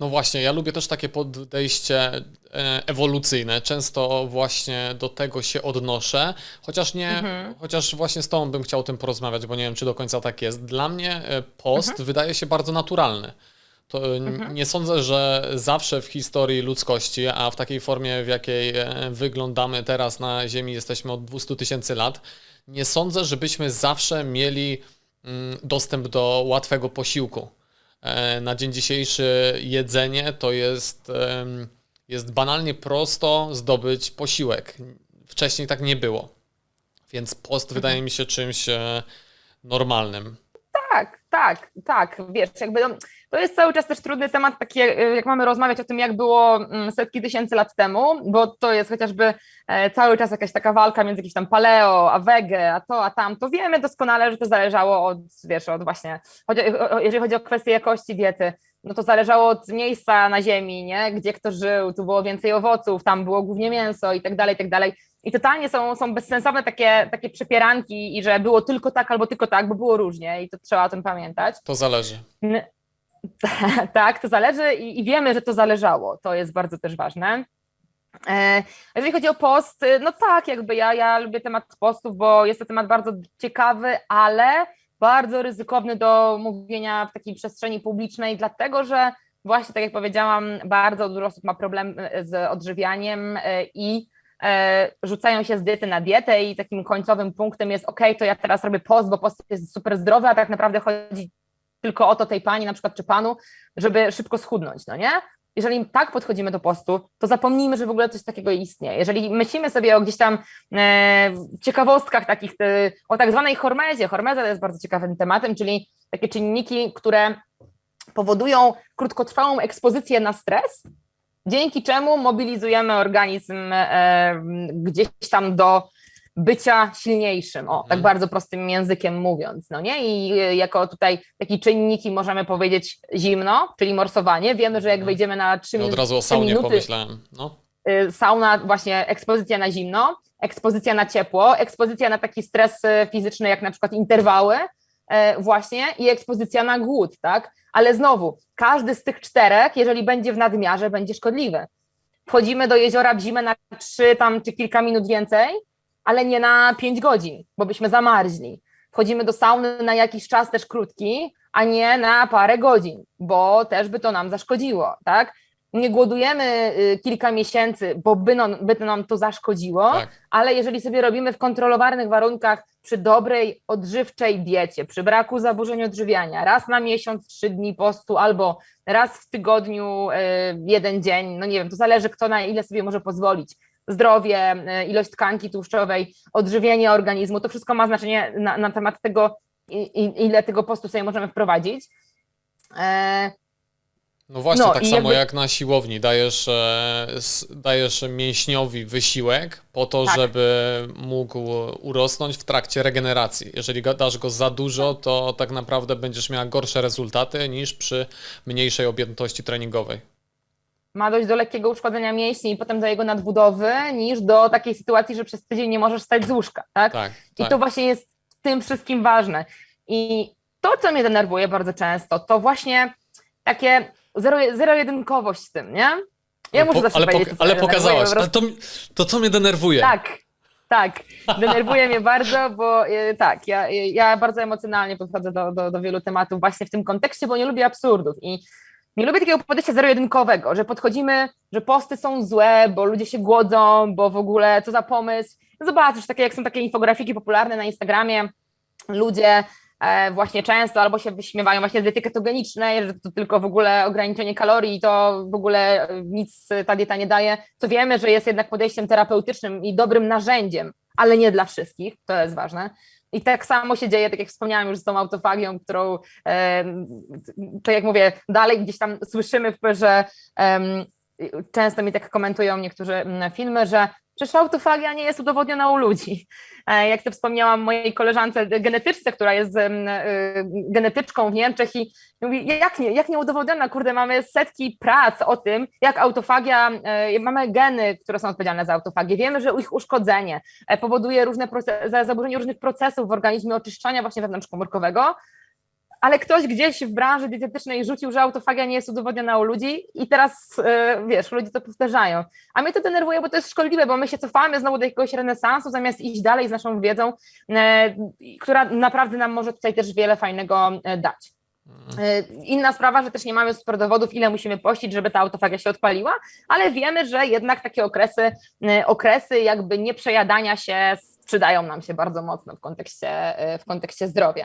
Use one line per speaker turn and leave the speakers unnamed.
No właśnie, ja lubię też takie podejście e, ewolucyjne. Często właśnie do tego się odnoszę, chociaż nie, chociaż właśnie z Tobą bym chciał o tym porozmawiać, bo nie wiem, czy do końca tak jest. Dla mnie e, post wydaje się bardzo naturalny. To e, n- nie sądzę, że zawsze w historii ludzkości, a w takiej formie, w jakiej wyglądamy teraz na Ziemi, jesteśmy od 200 tysięcy lat, nie sądzę, żebyśmy zawsze mieli mm, dostęp do łatwego posiłku. E, Na dzień dzisiejszy jedzenie to jest, jest banalnie prosto zdobyć posiłek. Wcześniej tak nie było. Więc post wydaje mi się czymś e, normalnym.
Tak, tak, tak, wiesz, jakby no, to jest cały czas też trudny temat, taki jak- jak mamy rozmawiać o tym, jak było mm, setki tysięcy lat temu, bo to jest chociażby e, cały czas jakaś taka walka między jakimś tam paleo, a wege, a to, a tamto. Wiemy doskonale, że to zależało od, wiesz, od właśnie, jeżeli chodzi o kwestię jakości diety, no to zależało od miejsca na ziemi, nie, gdzie kto żył, tu było więcej owoców, tam było głównie mięso i tak dalej, i tak dalej. I totalnie są, są bezsensowne takie, takie przepieranki i że było tylko tak albo tylko tak, bo było różnie i to trzeba o tym pamiętać.
To zależy.
Tak, to zależy i, i wiemy, że to zależało. To jest bardzo też ważne. E, Jeżeli chodzi o post, no tak, jakby ja, ja lubię temat postów, bo jest to temat bardzo ciekawy, ale bardzo ryzykowny do mówienia w takiej przestrzeni publicznej, dlatego że właśnie tak jak powiedziałam, bardzo dużo osób ma problem z odżywianiem e, i rzucają się z diety na dietę i takim końcowym punktem jest ok, to ja teraz robię post, bo post jest super zdrowy, a tak naprawdę chodzi tylko o to tej pani na przykład czy panu, żeby szybko schudnąć, no nie? Jeżeli tak podchodzimy do postu, to zapomnijmy, że w ogóle coś takiego istnieje. Jeżeli myślimy sobie o gdzieś tam e, ciekawostkach takich, e, o tak zwanej hormezie, hormeza jest bardzo ciekawym tematem, czyli takie czynniki, które powodują krótkotrwałą ekspozycję na stres, dzięki czemu mobilizujemy organizm e, gdzieś tam do bycia silniejszym, o, tak
Mhm.
bardzo prostym językiem mówiąc, no nie? I e, jako tutaj takie czynniki możemy powiedzieć zimno, czyli morsowanie. Wiemy, że jak
Mhm.
wejdziemy na 3
Ja od
minuty,
razu o saunie
minuty
pomyślałem. No.
y, sauna, właśnie ekspozycja na zimno, ekspozycja na ciepło, ekspozycja na taki stres fizyczny, jak na przykład interwały, e, właśnie, i ekspozycja na głód, tak? Ale znowu, każdy z tych czterech, jeżeli będzie w nadmiarze, będzie szkodliwy. Wchodzimy do jeziora w zimę na trzy tam czy kilka minut więcej, ale nie na pięć godzin, bo byśmy zamarzli. Wchodzimy do sauny na jakiś czas też krótki, a nie na parę godzin, bo też by to nam zaszkodziło, tak? Nie głodujemy y, kilka miesięcy, bo by, no, by to nam to zaszkodziło,
Tak.
ale jeżeli sobie robimy w kontrolowanych warunkach, przy dobrej, odżywczej diecie, przy braku zaburzeń odżywiania, raz na miesiąc, trzy dni postu, albo raz w tygodniu, y, jeden dzień, no nie wiem, to zależy kto na ile sobie może pozwolić. Zdrowie, y, ilość tkanki tłuszczowej, odżywienie organizmu, to wszystko ma znaczenie na, na temat tego, ile tego postu sobie możemy wprowadzić.
No właśnie,
No
tak samo
jakby-
jak na siłowni. Dajesz, e, dajesz mięśniowi wysiłek po to,
Tak.
żeby mógł urosnąć w trakcie regeneracji. Jeżeli dasz go za dużo, to tak naprawdę będziesz miała gorsze rezultaty niż przy mniejszej objętości treningowej.
ma dojść do lekkiego uszkodzenia mięśni i potem do jego nadbudowy, niż do takiej sytuacji, że przez tydzień nie możesz stać z łóżka, tak?
Tak,
I
tak.
to właśnie jest w tym wszystkim ważne. I to, co mnie denerwuje bardzo często, to właśnie takie zero, zero-jedynkowość z tym, nie? Ja muszę
po,
zawsze
ale,
powiedzieć,
poka- ale
denerwuje,
pokazałaś.
po
Ale to, to co mnie denerwuje?
Tak, tak. Denerwuje mnie bardzo, bo e, tak, ja, ja bardzo emocjonalnie podchodzę do, do, do wielu tematów właśnie w tym kontekście, bo nie lubię absurdów i nie lubię takiego podejścia zero-jedynkowego, że podchodzimy, że posty są złe, bo ludzie się głodzą, bo w ogóle co za pomysł. Zobaczysz, takie jak są takie infografiki popularne na Instagramie, ludzie e, właśnie często albo się wyśmiewają właśnie z diety ketogenicznej, że to tylko w ogóle ograniczenie kalorii i to w ogóle e, nic ta dieta nie daje, co wiemy, że jest jednak podejściem terapeutycznym i dobrym narzędziem, ale nie dla wszystkich, to jest ważne. I tak samo się dzieje, tak jak wspomniałam już z tą autofagią, którą, e, tak jak mówię, dalej gdzieś tam słyszymy, że często mi tak komentują niektórzy mm, filmy, że przecież autofagia nie jest udowodniona u ludzi. E, Jak to wspomniałam mojej koleżance genetyczce, która jest y, genetyczką w Niemczech i mówi, jak nie, jak nie udowodniona, kurde, mamy setki prac o tym, jak autofagia, e, mamy geny, które są odpowiedzialne za autofagię, wiemy, że ich uszkodzenie e, powoduje różne proce- za- zaburzenie różnych procesów w organizmie oczyszczania właśnie wewnątrzkomórkowego, ale ktoś gdzieś w branży dietetycznej rzucił, że autofagia nie jest udowodniona u ludzi i teraz, e, wiesz, ludzie to powtarzają. A mnie to denerwuje, bo to jest szkodliwe, bo my się cofamy znowu do jakiegoś renesansu, zamiast iść dalej z naszą wiedzą, e, która naprawdę nam może tutaj też wiele fajnego e, dać. Inna sprawa, że też nie mamy super dowodów, ile musimy pościć, żeby ta autofagia się odpaliła, ale wiemy, że jednak takie okresy, okresy jakby nieprzejadania się przydają nam się bardzo mocno w kontekście, w kontekście zdrowia.